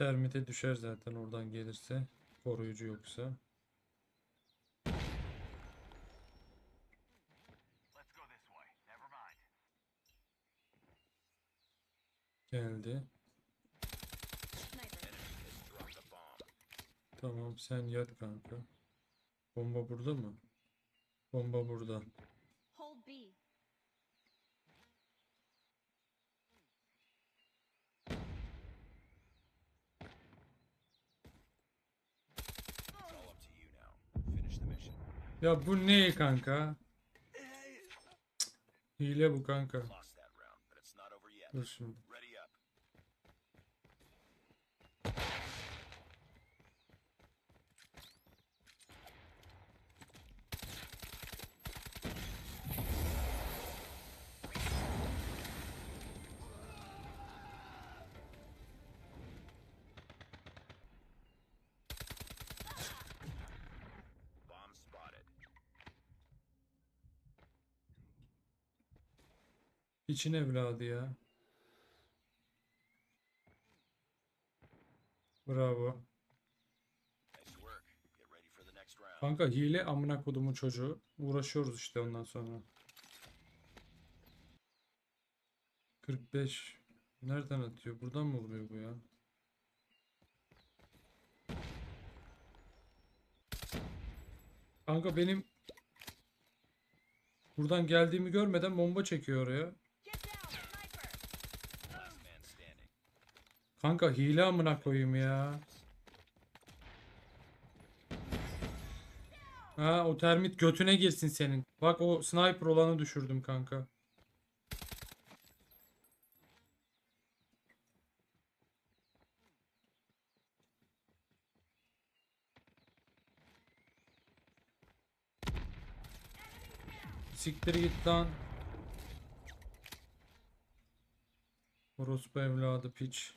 termite düşer zaten oradan gelirse. Koruyucu yoksa. Geldi. Tamam sen yat kanka. Bomba burada mı? Bomba burada. Ya bu ne kanka? Hile bu kanka. Lost that İçin evladı ya. Bravo. Kanka hile amına kodumun çocuğu. Uğraşıyoruz işte ondan sonra. 45. Nereden atıyor? Buradan mı vuruyor bu ya? Kanka benim buradan geldiğimi görmeden bomba çekiyor oraya. Kanka hile amına koyayım ya. Ha o termit götüne girsin senin. Bak o sniper olanı düşürdüm kanka. Siktir git lan. Orospu evladı piç.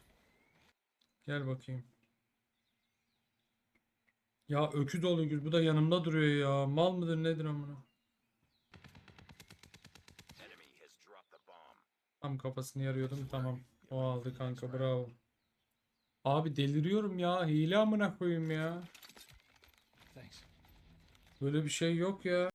Gel bakayım. Ya öküz oluyor bu da yanımda duruyor ya. Mal mıdır nedir amına? Tam kafasını yarıyordum tamam. O aldı kanka bravo. Abi deliriyorum ya. Hile amına koyayım ya. Thanks. Böyle bir şey yok ya.